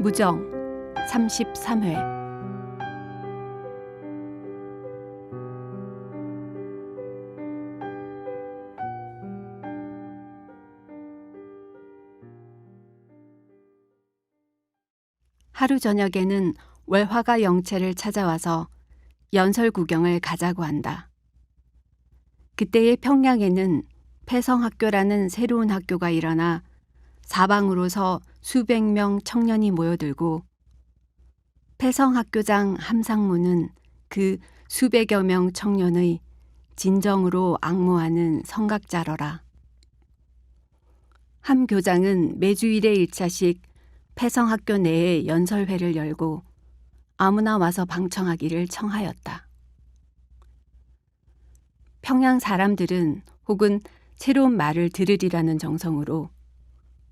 무정 33회 하루 저녁에는 월화가 영채를 찾아와서 연설 구경을 가자고 한다. 그때의 평양에는 패성학교라는 새로운 학교가 일어나 사방으로서 수백 명 청년이 모여들고 패성학교장 함상무는 그 수백여 명 청년의 진정으로 악모하는 성각자러라. 함 교장은 매주 일의 일차씩 패성학교 내에 연설회를 열고 아무나 와서 방청하기를 청하였다. 평양 사람들은 혹은 새로운 말을 들으리라는 정성으로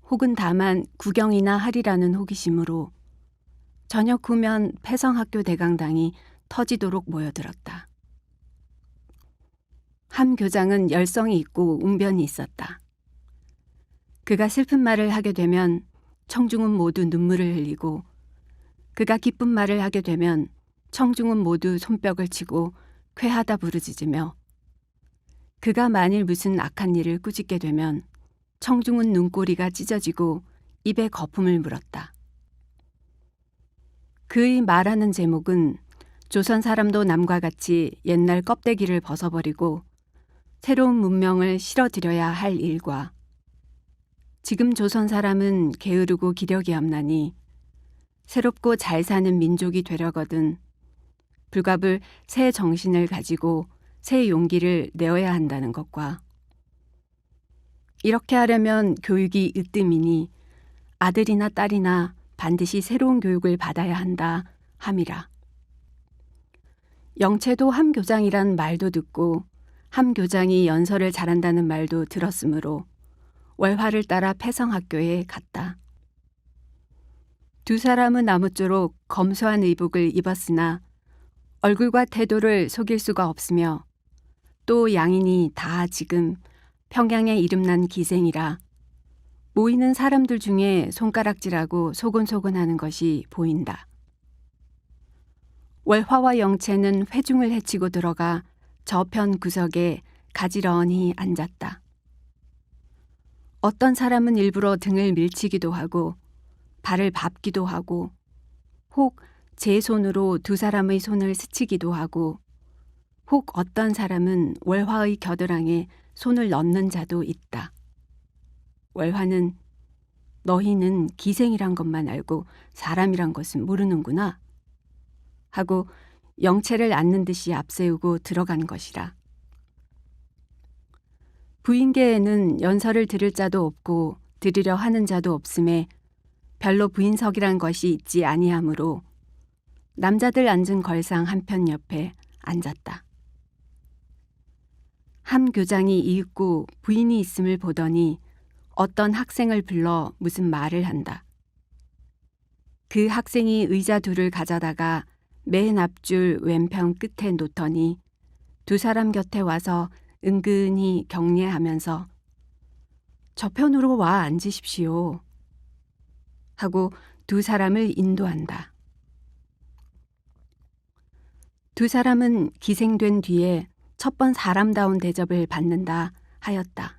혹은 다만 구경이나 하리라는 호기심으로 저녁 후면 패성학교 대강당이 터지도록 모여들었다. 함 교장은 열성이 있고 웅변이 있었다. 그가 슬픈 말을 하게 되면 청중은 모두 눈물을 흘리고 그가 기쁜 말을 하게 되면 청중은 모두 손뼉을 치고 쾌하다 부르짖으며 그가 만일 무슨 악한 일을 꾸짖게 되면 청중은 눈꼬리가 찢어지고 입에 거품을 물었다. 그의 말하는 제목은 조선 사람도 남과 같이 옛날 껍데기를 벗어버리고 새로운 문명을 실어들여야 할 일과 지금 조선 사람은 게으르고 기력이 없나니 새롭고 잘 사는 민족이 되려거든 불갑을 새 정신을 가지고 새 용기를 내어야 한다는 것과 이렇게 하려면 교육이 으뜸이니 아들이나 딸이나 반드시 새로운 교육을 받아야 한다 함이라. 영채도 함 교장이란 말도 듣고 함 교장이 연설을 잘한다는 말도 들었으므로 월화를 따라 패성학교에 갔다. 두 사람은 아무쪼록 검소한 의복을 입었으나 얼굴과 태도를 속일 수가 없으며 또 양인이 다 지금 평양에 이름난 기생이라 모이는 사람들 중에 손가락질하고 소곤소곤하는 것이 보인다. 월화와 영채는 회중을 헤치고 들어가 저편 구석에 가지런히 앉았다. 어떤 사람은 일부러 등을 밀치기도 하고 발을 밟기도 하고 혹 제 손으로 두 사람의 손을 스치기도 하고 혹 어떤 사람은 월화의 겨드랑이에 손을 넣는 자도 있다. 월화는 너희는 기생이란 것만 알고 사람이란 것은 모르는구나. 하고 영체를 앉는 듯이 앞세우고 들어간 것이라. 부인계에는 연설을 들을 자도 없고 들으려 하는 자도 없음에 별로 부인석이란 것이 있지 아니하므로 남자들 앉은 걸상 한편 옆에 앉았다. 함 교장이 이윽고 부인이 있음을 보더니 어떤 학생을 불러 무슨 말을 한다. 그 학생이 의자 둘을 가져다가 맨 앞줄 왼편 끝에 놓더니 두 사람 곁에 와서 은근히 격려하면서 저편으로 와 앉으십시오. 하고 두 사람을 인도한다. 두 사람은 기생된 뒤에 첫 번 사람다운 대접을 받는다 하였다.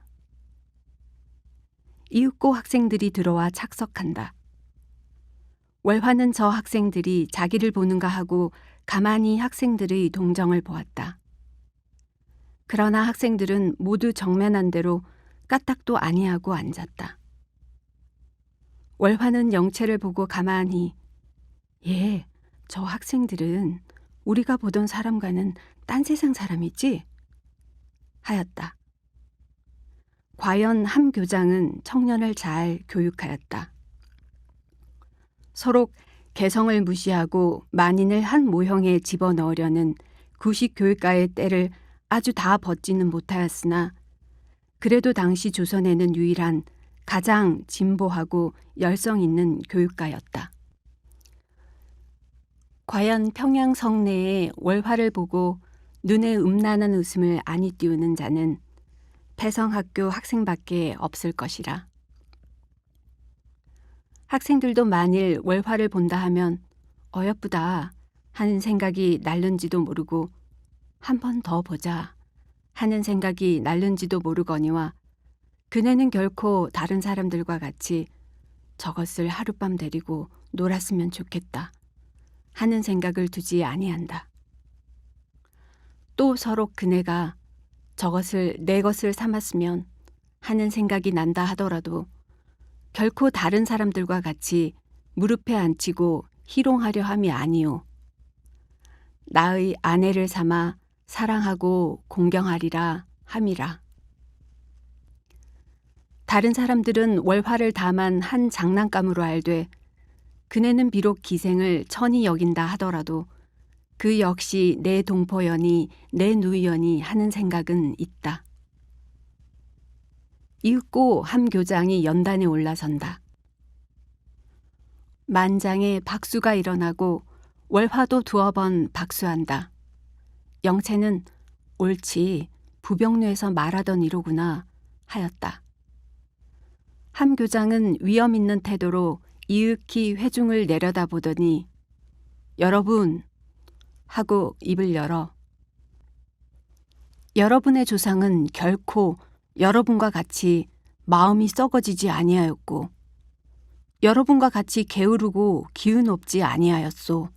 이윽고 학생들이 들어와 착석한다. 월화는 저 학생들이 자기를 보는가 하고 가만히 학생들의 동정을 보았다. 그러나 학생들은 모두 정면한 대로 까딱도 아니하고 앉았다. 월화는 영채를 보고 가만히 예, 저 학생들은 우리가 보던 사람과는 딴 세상 사람이지? 하였다. 과연 함 교장은 청년을 잘 교육하였다. 서로 개성을 무시하고 만인을 한 모형에 집어넣으려는 구식 교육가의 때를 아주 다 벗지는 못하였으나 그래도 당시 조선에는 유일한 가장 진보하고 열성 있는 교육가였다. 과연 평양 성내에 월화를 보고 눈에 음란한 웃음을 아니 띄우는 자는 패성학교 학생밖에 없을 것이라. 학생들도 만일 월화를 본다 하면 어여쁘다 하는 생각이 날는지도 모르고 한 번 더 보자 하는 생각이 날는지도 모르거니와 그네는 결코 다른 사람들과 같이 저것을 하룻밤 데리고 놀았으면 좋겠다 하는 생각을 두지 아니한다. 또 서로 그네가 저것을 내 것을 삼았으면 하는 생각이 난다 하더라도 결코 다른 사람들과 같이 무릎에 앉히고 희롱하려 함이 아니오. 나의 아내를 삼아 사랑하고 공경하리라 함이라. 다른 사람들은 월화를 담한 한 장난감으로 알되 그네는 비록 기생을 천히 여긴다 하더라도 그 역시 내 동포연이 내 누이연이 하는 생각은 있다. 이윽고 한 교장이 연단에 올라선다. 만장에 박수가 일어나고 월화도 두어 번 박수한다. 영채는 옳지 부병루에서 말하던 이로구나 하였다. 함 교장은 위험 있는 태도로 이윽히 회중을 내려다보더니 여러분 하고 입을 열어 여러분의 조상은 결코 여러분과 같이 마음이 썩어지지 아니하였고 여러분과 같이 게으르고 기운 없지 아니하였소.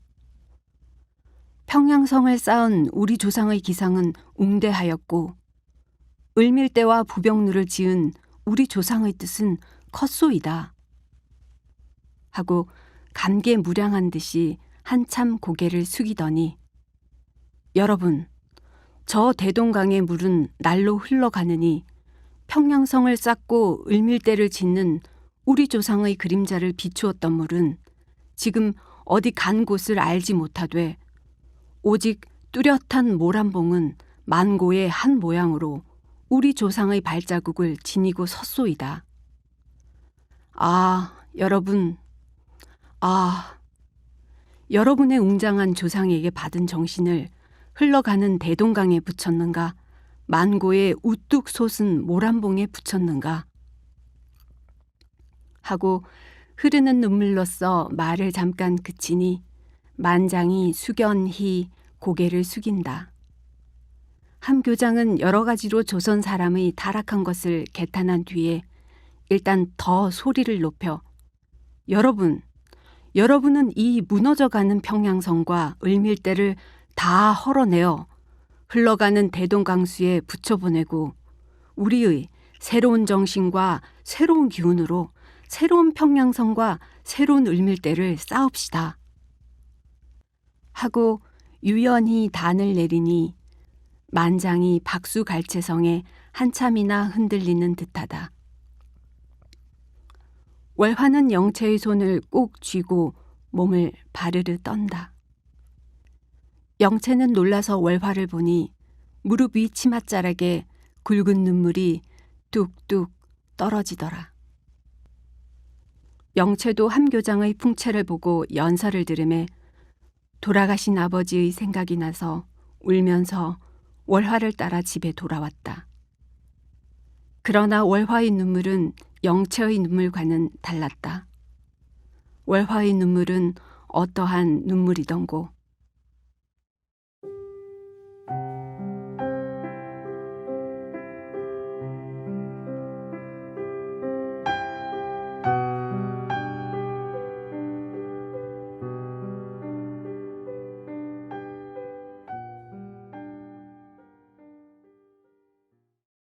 평양성을 쌓은 우리 조상의 기상은 웅대하였고 을밀대와 부병루를 지은 우리 조상의 뜻은 컸소이다. 하고 감개무량한 듯이 한참 고개를 숙이더니 여러분 저 대동강의 물은 날로 흘러가느니 평양성을 쌓고 을밀대를 짓는 우리 조상의 그림자를 비추었던 물은 지금 어디 간 곳을 알지 못하되 오직 뚜렷한 모란봉은 만고의 한 모양으로 우리 조상의 발자국을 지니고 섰소이다. 아, 여러분, 아, 여러분의 웅장한 조상에게 받은 정신을 흘러가는 대동강에 붙였는가? 만고의 우뚝 솟은 모란봉에 붙였는가? 하고 흐르는 눈물로써 말을 잠깐 그치니 만장이 숙연히 고개를 숙인다. 함 교장은 여러 가지로 조선 사람의 타락한 것을 개탄한 뒤에 일단 더 소리를 높여 여러분, 여러분은 이 무너져가는 평양성과 을밀대를 다 헐어내어 흘러가는 대동강수에 붙여보내고 우리의 새로운 정신과 새로운 기운으로 새로운 평양성과 새로운 을밀대를 쌓읍시다. 하고 유연히 단을 내리니 만장이 박수갈채성에 한참이나 흔들리는 듯하다. 월화는 영채의 손을 꼭 쥐고 몸을 바르르 떤다. 영채는 놀라서 월화를 보니 무릎 위 치맛자락에 굵은 눈물이 뚝뚝 떨어지더라. 영채도 함교장의 풍채를 보고 연설을 들음에 돌아가신 아버지의 생각이 나서 울면서 월화를 따라 집에 돌아왔다. 그러나 월화의 눈물은 영채의 눈물과는 달랐다. 월화의 눈물은 어떠한 눈물이던고